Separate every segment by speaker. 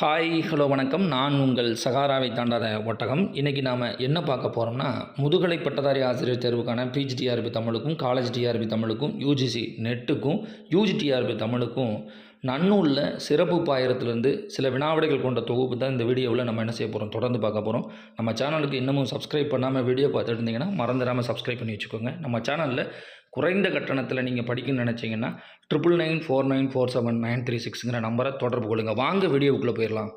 Speaker 1: Hi hello வணக்கம். நான் உங்கள் சகாராவை தாண்டாத ஒட்டகம். இன்றைக்கி நாம் என்ன பார்க்க போகிறோம்னா முதுகலை பட்டதாரி ஆசிரியர் தேர்வுக்கான பிஜி டிஆர்பி தமிழுக்கும் காலேஜ் டிஆர்பி தமிழுக்கும் யூஜிசி நெட்டுக்கும் யூஜி டிஆர்பி தமிழுக்கும் நன்னூலில் சிறப்பு பாயிரத்துலேருந்து சில வினாவிடைகள் கொண்ட தொகுப்பு தான் இந்த வீடியோவில் நம்ம என்ன செய்ய போகிறோம் தொடர்ந்து பார்க்க போகிறோம் நம்ம சேனலுக்கு இன்னமும் சப்ஸ்கிரைப் பண்ணாமல் வீடியோ பார்த்துட்டு இருந்தீங்கன்னா மறந்துடாமல் சப்ஸ்கிரைப் பண்ணி வச்சுக்கோங்க. நம்ம சேனலில் குறைந்த கட்டணத்தில் நீங்கள் படிக்கணும்னு நினச்சிங்கன்னா triple nine four nine four seven nine three சிக்ஸுங்கிற நம்பரை தொடர்பு கொள்ளுங்கள் வாங்க வீடியோவுக்குள்ளே போயிடலாம்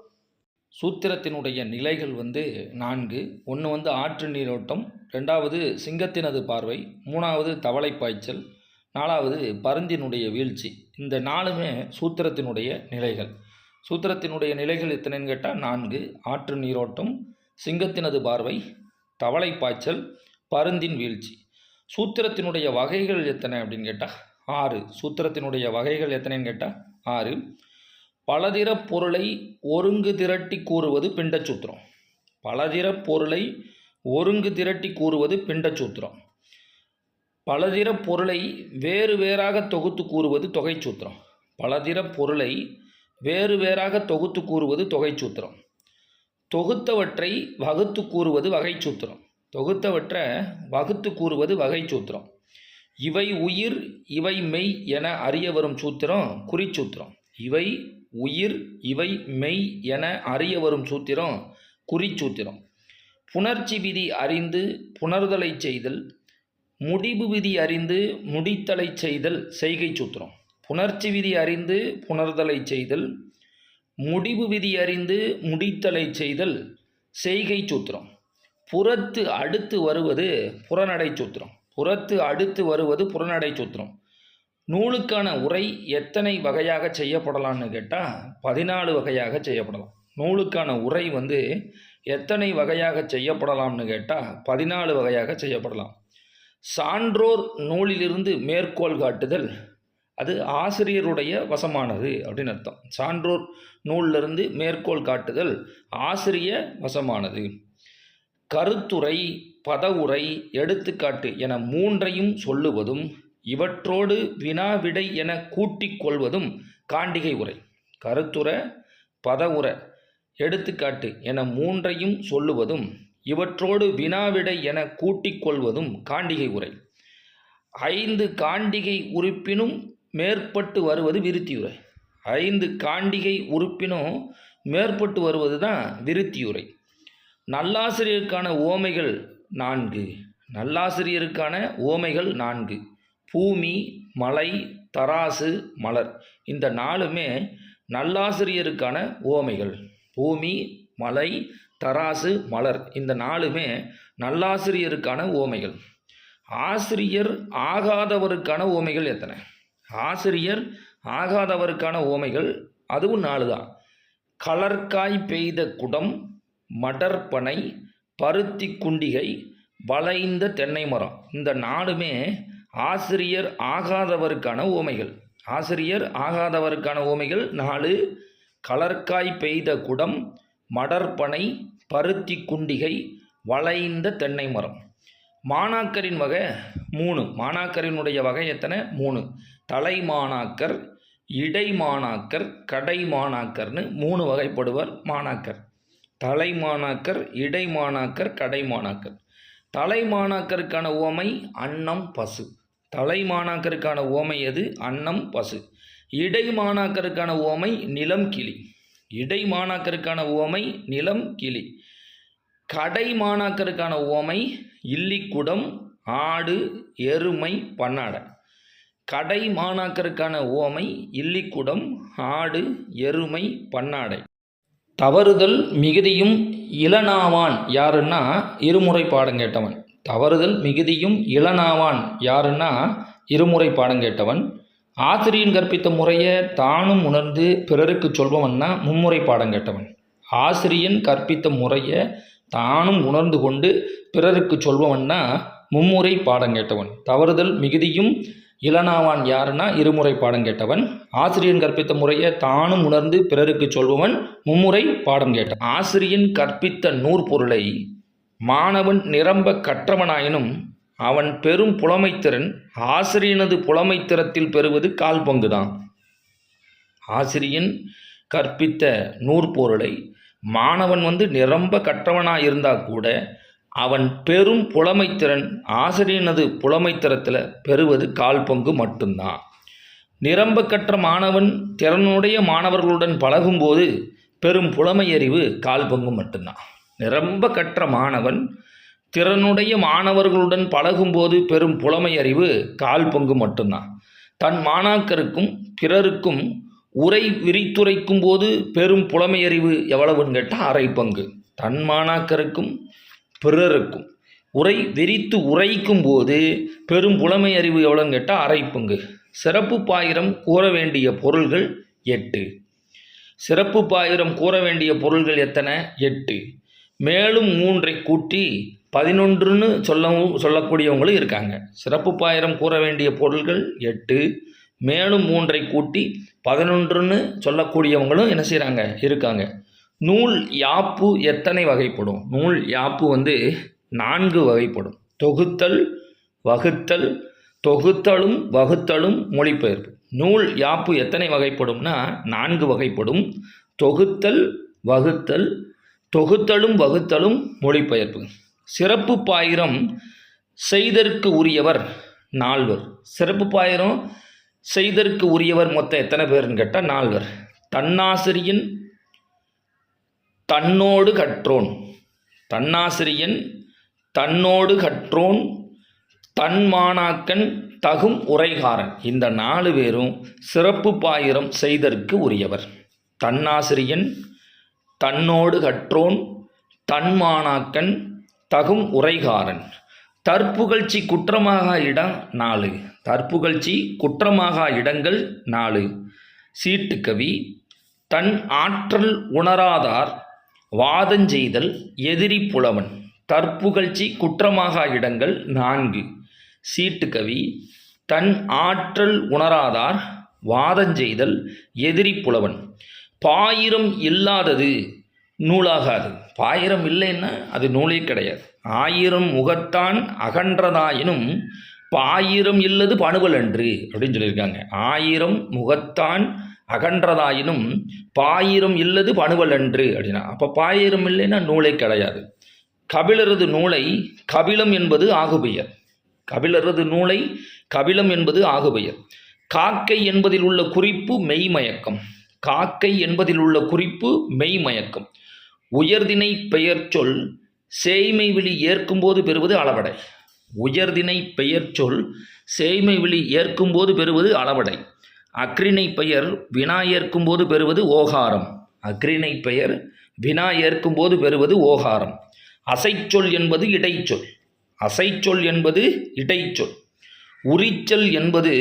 Speaker 1: சூத்திரத்தினுடைய நிலைகள் வந்து நான்கு. ஒன்று வந்து ஆற்று நீரோட்டம் ரெண்டாவது சிங்கத்தினது பார்வை மூணாவது தவளை பாய்ச்சல் நாலாவது பருந்தினுடைய வீழ்ச்சி. இந்த நாலுமே சூத்திரத்தினுடைய நிலைகள். சூத்திரத்தினுடைய நிலைகள் எத்தனைன்னு கேட்டால் நான்கு. ஆற்று நீரோட்டம் சிங்கத்தினது பார்வை தவளை பாய்ச்சல் பருந்தின் வீழ்ச்சி. சூத்திரத்தினுடைய வகைகள் எத்தனை அப்படின்னு கேட்டால் ஆறு. சூத்திரத்தினுடைய வகைகள் எத்தனைன்னு கேட்டால் ஆறு. பலதிர பொருளை ஒருங்கு திரட்டி கூறுவது பிண்டச்சூத்திரம். பலதிர பொருளை ஒருங்கு திரட்டி கூறுவது பிண்டச்சூத்திரம். பலதிர பொருளை வேறு வேறாக தொகுத்து கூறுவது தொகைச்சூத்திரம். பலதிர பொருளை வேறு வேறாக தொகுத்து கூறுவது தொகைச்சூத்திரம். தொகுத்தவற்றை வகுத்து கூறுவது வகைச்சூத்திரம். தொகுத்தவற்றை வகுத்து கூறுவது வகைச்சூத்திரம் இவை உயிர் இவை மெய் என அறிய வரும் சூத்திரம் குறிச்சூத்திரம். இவை உயிர் இவை மெய் என அறிய வரும் சூத்திரம் குறிச்சூத்திரம். புணர்ச்சி விதி அறிந்து புணர்தலை செய்தல் முடிவு விதி அறிந்து முடித்தலை செய்தல் செய்கை சூத்திரம். புணர்ச்சி விதி அறிந்து புணர்தலை செய்தல் முடிவு விதி அறிந்து முடித்தலை செய்தல் செய்கை சூத்திரம். புறத்து அடுத்து வருவது புறநடை சூத்திரம். புறத்து அடுத்து வருவது புறநடை சூத்திரம். நூலுக்கான உரை எத்தனை வகையாக செய்யப்படலாம்னு கேட்டால் பதினாலு வகையாக செய்யப்படலாம். நூலுக்கான உரை வந்து எத்தனை வகையாக செய்யப்படலாம்னு கேட்டால் பதினாலு வகையாக செய்யப்படலாம். சான்றோர் நூலிலிருந்து மேற்கோள் காட்டுதல் அது ஆசிரியருடைய வசமானது அப்படின்னு அர்த்தம். சான்றோர் நூலிலிருந்து மேற்கோள் காட்டுதல் ஆசிரிய வசமானது. கருத்துரை பதவுரை எடுத்துக்காட்டு என மூன்றையும் சொல்லுவதும் இவற்றோடு வினாவிடை என கூட்டிக் கொள்வதும் காண்டிகை உரை. கருத்துர பதவுர எடுத்துக்காட்டு என மூன்றையும் சொல்லுவதும் இவற்றோடு வினாவிடை என கூட்டிக் கொள்வதும் காண்டிகை உரை. ஐந்து காண்டிகை உறுப்பினும் மேற்பட்டு வருவது விருத்தியுரை. ஐந்து காண்டிகை உறுப்பினும் மேற்பட்டு வருவது தான் விருத்தியுரை. நல்லாசிரியருக்கான ஓமைகள் நான்கு. நல்லாசிரியருக்கான ஓமைகள் நான்கு. பூமி மலை தராசு மலர். இந்த நாலுமே நல்லாசிரியருக்கான ஓமைகள். பூமி மலை தராசு மலர். இந்த நாலுமே நல்லாசிரியருக்கான ஓமைகள். ஆசிரியர் ஆகாதவருக்கான ஓமைகள் எத்தனை? ஆசிரியர் ஆகாதவருக்கான ஓமைகள் அதுவும் நாலு தான் கலர்காய் பெய்த குடம் மடற்பனை பருத்தி குண்டிகை வளைந்த தென்னை மரம். இந்த நாலுமே ஆசிரியர் ஆகாதவருக்கான ஓமைகள் ஆசிரியர் ஆகாதவருக்கான ஓமைகள் நாலு கலர்காய் பெய்த குடம் மடற்பனை பருத்தி குண்டிகை வளைந்த தென்னை மரம். மாணாக்கரின் வகை மூணு. மாணாக்கரினுடைய வகை எத்தனை? மூணு. தலைமாணாக்கர் இடைமாணாக்கர் கடைமாணாக்கர்னு மூணு வகைப்படுவர் மாணாக்கர். தலைமாணாக்கர் இடைமாணாக்கர் கடைமாணாக்கர். தலைமாணாக்கருக்கான ஓமை அன்னம் பசு. தலைமாணாக்கருக்கான ஓமை எது? அன்னம் பசு. இடைமாணாக்கருக்கான ஓமை நிலம் கிளி. இடைமாணாக்கருக்கான ஓமை நிலம் கிளி. கடைமாணாக்கருக்கான ஓமை இல்லிக்குடம் ஆடு எருமை பன்னாடை கடை மாணாக்கருக்கான ஓமை இல்லிக்குடம் ஆடு எருமை பன்னாடை தவறுதல் மிகுதியும் இளனாவான் யாருன்னா? இருமுறை பாடம் கேட்டவன். தவறுதல் மிகுதியும் இளனாவான் யாருன்னா? இருமுறை பாடம் கேட்டவன். ஆசிரியன் கற்பித்த முறையை தானும் உணர்ந்து பிறருக்கு சொல்பவன்னா மும்முறை பாடம் கேட்டவன். ஆசிரியன் கற்பித்த முறையை தானும் உணர்ந்து கொண்டு பிறருக்கு சொல்பவன்னா மும்முறை பாடம் கேட்டவன். தவறுதல் மிகுதியும் இளனாவான் யாருன்னா? இருமுறை பாடம் கேட்டவன். ஆசிரியன் கற்பித்த முறையை தானும் உணர்ந்து பிறருக்கு சொல்பவன் மும்முறை பாடம் கேட்டவன் ஆசிரியன் கற்பித்த நூற்பொருளை மாணவன் நிரம்ப கற்றவனாயினும் அவன் பெரும் புலமைத்திறன் ஆசிரியனது புலமைத்திறத்தில் பெறுவது கால் பங்குதான். ஆசிரியன் கற்பித்த நூற்பொருளை மாணவன் வந்து நிரம்ப கற்றவனாக இருந்தால் கூட அவன் பெரும் புலமைத்திறன் ஆசிரியனது புலமைத்திறத்தில் பெறுவது கால் பங்கு மட்டும்தான். நிரம்ப கற்ற மாணவன் திறனுடைய மாணவர்களுடன் பழகும்போது பெரும் புலமையறிவு கால் பங்கு மட்டும்தான். நிரம்ப கற்ற மாணவன் திறனுடைய மாணவர்களுடன் பழகும்போது பெரும் புலமையறிவு கால் பங்கு மட்டும்தான். தன் மாணாக்கருக்கும் பிறருக்கும் உரை விரித்துரைக்கும் போது பெரும் புலமையறிவு எவ்வளவுன்னு கேட்டால் அரை பங்கு. தன் மாணாக்கருக்கும் பிறருக்கும். உரை விரித்து உரைக்கும் போது பெரும் புலமை அறிவு எவ்வளோன்னு கேட்டால் அரை பங்கு சிறப்பு பாயிரம் கூற வேண்டிய பொருள்கள் எட்டு. சிறப்பு பாயிரம் கூற வேண்டிய பொருள்கள் எத்தனை? எட்டு. மேலும் மூன்றை கூட்டி பதினொன்றுன்னு சொல்லவும் சொல்லக்கூடியவங்களும் இருக்காங்க. சிறப்பு பாயிரம் கூற வேண்டிய பொருள்கள் எட்டு. மேலும் மூன்றை கூட்டி பதினொன்றுன்னு சொல்லக்கூடியவங்களும் என்ன செய்கிறாங்க இருக்காங்க. நூல் யாப்பு எத்தனை வகைப்படும்? நூல் யாப்பு வந்து நான்கு வகைப்படும். தொகுத்தல் வகுத்தல் தொகுத்தலும் வகுத்தலும் மொழிபெயர்ப்பு. நூல் யாப்பு எத்தனை வகைப்படும்னா நான்கு வகைப்படும். தொகுத்தல் வகுத்தல் தொகுத்தலும் வகுத்தலும் மொழிபெயர்ப்பு. சிறப்பு பாயிரம் செய்தற்கு உரியவர் நால்வர். சிறப்பு பாயிரம் செய்தற்கு உரியவர் மொத்தம் எத்தனை பேர்னு கேட்டால் நால்வர். தன்னாசிரியன் தன்னோடு கற்றோன். தன்னாசிரியன் தன்னோடு கற்றோன் தன்மானாக்கன் தகும் உரைகாரன். இந்த நாலு பேரும் சிறப்பு பாயிரம் செய்தற்கு உரியவர். தன்னாசிரியன் தன்னோடு கற்றோன் தன்மானாக்கன் தகும் உரைகாரன். தற்புகழ்ச்சி குற்றமாக இடம் நாலு. தற்புகழ்ச்சி குற்றமாக இடங்கள் நாலு. சீட்டுக்கவி தன் ஆற்றல் உணராதார் வாதஞ்செய்தல் எதிரி புலவன். தற்புகழ்ச்சி குற்றமாகா இடங்கள் நான்கு. சீட்டுக்கவி தன் ஆற்றல் உணராதார் வாதஞ்செய்தல் எதிரி புலவன். பாயிரம் இல்லாதது நூலாகாது. பாயிரம் இல்லைன்னா அது நூலே கிடையாது. ஆயிரம் முகத்தான் அகன்றதாயினும் பாயிரம் இல்லது பணுவல் அன்று அப்படின்னு சொல்லியிருக்காங்க. ஆயிரம் முகத்தான் அகன்றதாயினும் பாயிரம் இல்லது பணுவல் அன்று அப்படின்னா. அப்போ பாயிரம் இல்லைன்னா நூலை கிடையாது. கபிலரது நூலை கபிலம் என்பது ஆகுபெயர். கபிலரது நூலை கபிலம் என்பது ஆகுபெயர். காக்கை என்பதில் உள்ள குறிப்பு மெய்மயக்கம். காக்கை என்பதில் உள்ள குறிப்பு மெய்மயக்கம். உயர்தினை பெயர் சொல் சேய்மை விழி ஏற்கும்போது பெறுவது அளவடை. உயர்தினை பெயர் சொல் சேய்மை விழி ஏற்கும்போது பெறுவது அளவடை. அக்ரிணை பெயர் வினா ஏற்கும்போது பெறுவது ஓகாரம். அக்ரிணை பெயர் வினா ஏற்கும்போது பெறுவது ஓகாரம். அசைச்சொல் என்பது இடைச்சொல். அசைச்சொல் என்பது இடைச்சொல். உரிச்சொல் என்பது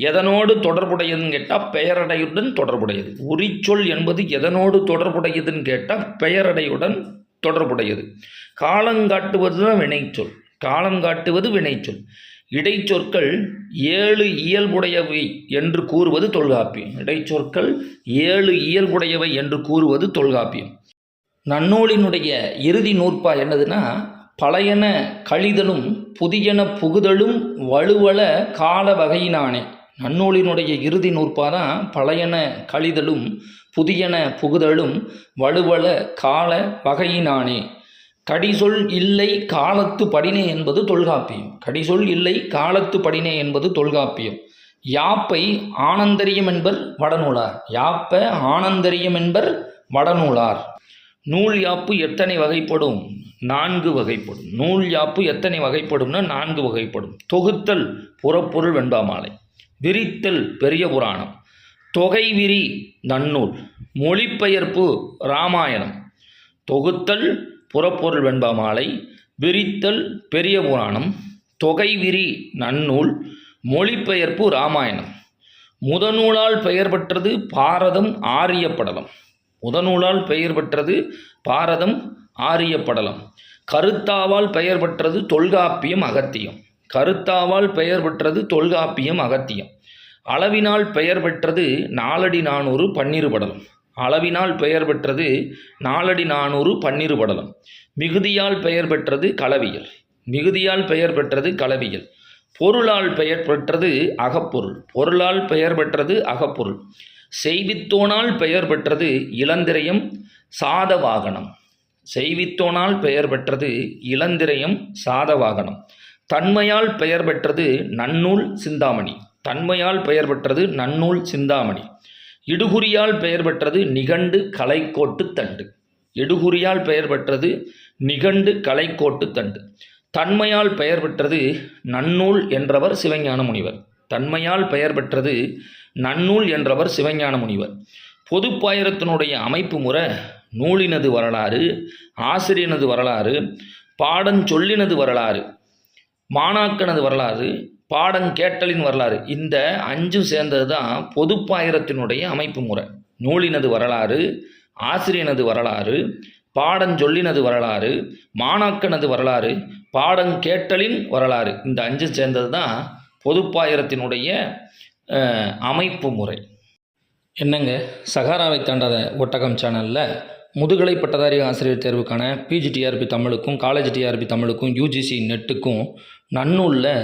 Speaker 1: எதனோடு தொடர்புடையதுன்னு கேட்டால் பெயரடையுடன் தொடர்புடையது. உரிச்சொல் என்பது எதனோடு தொடர்புடையதுன்னு கேட்டால் பெயரடையுடன் தொடர்புடையது. காலங்காட்டுவது தான் வினைச்சொல். காலம் காட்டுவது வினைச்சொல். இடைச்சொற்கள் ஏழு இயல்புடையவை என்று கூறுவது தொல்காப்பியம். இடைச்சொற்கள் ஏழு இயல்புடையவை என்று கூறுவது தொல்காப்பியம். நன்னூலினுடைய இறுதி நூற்பா என்னதுன்னா பழையன கழிதலும் புதியன புகுதலும் வலுவல கால வகையினானே. நன்னூலினுடைய இறுதி நூற்பா தான் பழையன கழிதலும் புதியன புகுதலும் வலுவல கால வகையினானே. கடிசொல் இல்லை காலத்து படினே என்பது தொல்காப்பியம். கடிசொல் இல்லை காலத்து படினே என்பது தொல்காப்பியம். யாப்பை ஆனந்தரியம் என்பர் வடநூலார். யாப்ப ஆனந்தரியம் என்பர் வடநூலார். நூல் யாப்பு எத்தனை வகைப்படும்? நான்கு வகைப்படும். நூல் யாப்பு எத்தனை வகைப்படும்னா நான்கு வகைப்படும். தொகுத்தல் புறப்பொருள் வெண்பாமாலை. விரித்தல் பெரிய புராணம். தொகை விரி நன்னூல். மொழிபெயர்ப்பு இராமாயணம் தொகுத்தல் புறப்பொருள் வெண்பாமாலை விரித்தல் பெரிய புராணம் தொகை விரி நன்னூல் மொழிபெயர்ப்பு இராமாயணம் முதநூலால் பெயர் பெற்றது பாரதம் ஆரியப்படலம். முதநூலால் பெயர் பெற்றது பாரதம் ஆரியப்படலம். கருத்தாவால் பெயர் பெற்றது தொல்காப்பியம் அகத்தியம். கருத்தாவால் பெயர் பெற்றது தொல்காப்பியம் அகத்தியம். அளவினால் பெயர் பெற்றது நாலடி நானூறு பன்னிரு படலம். அளவினால் பெயர் பெற்றது நாலடி நானூறு பன்னிரு படலம். மிகுதியால் பெயர் பெற்றது களவியல். மிகுதியால் பெயர் பெற்றது களவியல். பொருளால் பெயர் பெற்றது அகப்பொருள். பொருளால் பெயர் பெற்றது அகப்பொருள். செய்வித்தோனால் பெயர் பெற்றது இளந்திரையம் சாதவாகனம் செய்வித்தோனால் பெயர் பெற்றது இளந்திரையம் சாதவாகனம் தன்மையால் பெயர் பெற்றது நன்னூல் சிந்தாமணி. தன்மையால் பெயர் பெற்றது நன்னூல் சிந்தாமணி. இடுகுறியால் பெயர் பெற்றது நிகண்டு கலைக்கோட்டு தண்டு. இடுகுறியால் பெயர் பெற்றது நிகண்டு கலைக்கோட்டு தண்டு. தன்மையால் பெயர் பெற்றது நன்னூல் என்றவர் சிவஞான முனிவர். தன்மையால் பெயர் பெற்றது நன்னூல் என்றவர் சிவஞான முனிவர். பொதுப்பாயிரத்தினுடைய அமைப்பு முறை நூலினது வரலாறு ஆசிரியனது வரலாறு பாடஞ்சொல்லினது வரலாறு மாணாக்கனது வரலாறு பாடங்கேட்டலின் வரலாறு இந்த அஞ்சும் சேர்ந்தது தான் பொதுப்பாயிரத்தினுடைய அமைப்பு முறை. நூலினது வரலாறு ஆசிரியனது வரலாறு பாடஞ்சொல்லினது வரலாறு மாணாக்கனது வரலாறு பாடங்கேட்டலின் வரலாறு இந்த அஞ்சு சேர்ந்தது தான் பொதுப்பாயிரத்தினுடைய அமைப்பு முறை. என்னங்க? சகாராவை தாண்டாத ஒட்டகம் சேனலில் முதுகலை பட்டதாரி ஆசிரியர் தேர்வுக்கான பிஜிடிஆர்பி தமிழுக்கும் காலேஜ் டிஆர்பி தமிழுக்கும் யூஜிசி நெட்டுக்கும் நன்னூலில்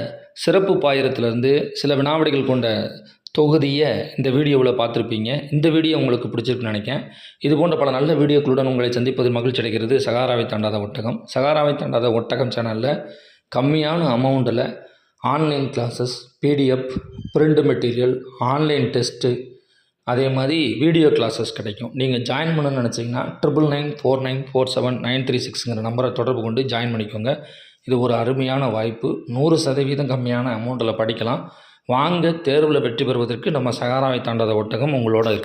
Speaker 1: சிறப்பு பாயிரத்திலிருந்து சில வினாவிடைகள் கொண்ட தொகுதியை இந்த வீடியோவில் பார்த்துருப்பீங்க. இந்த வீடியோ உங்களுக்கு பிடிச்சிருக்குன்னு நினைக்கிறேன். இது போன்ற பல நல்ல வீடியோக்களுடன் உங்களை சந்திப்பது மகிழ்ச்சி அடைகிறது சகாராவை தாண்டாத ஒட்டகம். சகாராவை தாண்டாத ஒட்டகம் சேனலில் கம்மியான அமௌண்ட்டில் online classes PDF print material online test அதே மாதிரி வீடியோ கிளாஸஸ் கிடைக்கும். நீங்கள் ஜாயின் பண்ணணும்னு நினச்சிங்கன்னா triple nine four nine four seven nine three சிக்ஸுங்கிற நம்பரை தொடர்பு கொண்டு ஜாயின் பண்ணிக்கோங்க. இது ஒரு அருமையான வாய்ப்பு. நூறு சதவீதம் கம்மியான அமௌண்ட்டில் படிக்கலாம். வாங்க தேர்வில் வெற்றி பெறுவதற்கு நம்ம சகாராவை தாண்டாத ஒட்டகம் உங்களோட இருக்கும்